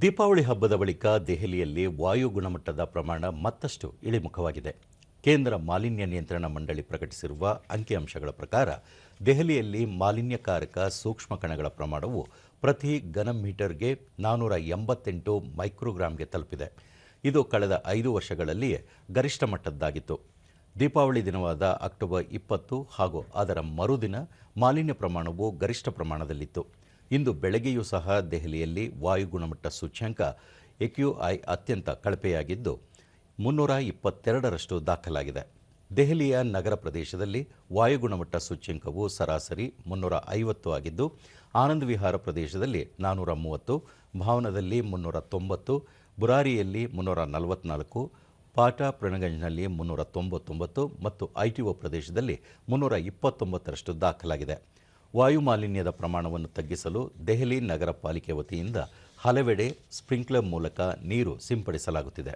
ದೀಪಾವಳಿ ಹಬ್ಬದ ಬಳಿಕ ದೆಹಲಿಯಲ್ಲಿ ವಾಯು ಗುಣಮಟ್ಟದ ಪ್ರಮಾಣ ಮತ್ತಷ್ಟು ಇಳಿಮುಖವಾಗಿದೆ. ಕೇಂದ್ರ ಮಾಲಿನ್ಯ ನಿಯಂತ್ರಣ ಮಂಡಳಿ ಪ್ರಕಟಿಸಿರುವ ಅಂಕಿಅಂಶಗಳ ಪ್ರಕಾರ ದೆಹಲಿಯಲ್ಲಿ ಮಾಲಿನ್ಯಕಾರಕ ಸೂಕ್ಷ್ಮ ಕಣಗಳ ಪ್ರಮಾಣವು ಪ್ರತಿ ಘನ ಮೀಟರ್ಗೆ ನಾನ್ನೂರ ಎಂಬತ್ತೆಂಟು ಮೈಕ್ರೋಗ್ರಾಂಗೆ ತಲುಪಿದೆ. ಇದು ಕಳೆದ ಐದು ವರ್ಷಗಳಲ್ಲಿಯೇ ಗರಿಷ್ಠ ಮಟ್ಟದ್ದಾಗಿತ್ತು. ದೀಪಾವಳಿ ದಿನವಾದ ಅಕ್ಟೋಬರ್ ಇಪ್ಪತ್ತು ಹಾಗೂ ಅದರ ಮರುದಿನ ಮಾಲಿನ್ಯ ಪ್ರಮಾಣವು ಗರಿಷ್ಠ ಪ್ರಮಾಣದಲ್ಲಿತ್ತು. ಇಂದು ಬೆಳಗ್ಗೆಯೂ ಸಹ ದೆಹಲಿಯಲ್ಲಿ ವಾಯು ಗುಣಮಟ್ಟ ಸೂಚ್ಯಂಕ ಎಕ್ಯುಐ ಅತ್ಯಂತ ಕಳಪೆಯಾಗಿದ್ದು ಮುನ್ನೂರ ಇಪ್ಪತ್ತೆರಡರಷ್ಟು ದಾಖಲಾಗಿದೆ. ದೆಹಲಿಯ ನಗರ ಪ್ರದೇಶದಲ್ಲಿ ವಾಯು ಗುಣಮಟ್ಟ ಸೂಚ್ಯಂಕವು ಸರಾಸರಿ ಮುನ್ನೂರ ಐವತ್ತು ಆಗಿದ್ದು, ಆನಂದ್ ವಿಹಾರ ಪ್ರದೇಶದಲ್ಲಿ ನಾನ್ನೂರ ಮೂವತ್ತು, ಭಾವನದಲ್ಲಿ ಮುನ್ನೂರ ತೊಂಬತ್ತು, ಬುರಾರಿಯಲ್ಲಿ ಮುನ್ನೂರ ನಲವತ್ನಾಲ್ಕು ಪಾಟಾ ಪ್ರಣಗಂಜ್ನಲ್ಲಿ ಮುನ್ನೂರ ತೊಂಬತ್ತೊಂಬತ್ತು ಮತ್ತು ಐಟಿಒ ಪ್ರದೇಶದಲ್ಲಿ ಮುನ್ನೂರ ಇಪ್ಪತ್ತೊಂಬತ್ತರಷ್ಟು ದಾಖಲಾಗಿದೆ. ವಾಯು ಮಾಲಿನ್ಯದ ಪ್ರಮಾಣವನ್ನು ತಗ್ಗಿಸಲು ದೆಹಲಿ ನಗರ ಪಾಲಿಕೆ ವತಿಯಿಂದ ಹಲವೆಡೆ ಸ್ಪ್ರಿಂಕ್ಲರ್ ಮೂಲಕ ನೀರು ಸಿಂಪಡಿಸಲಾಗುತ್ತಿದೆ.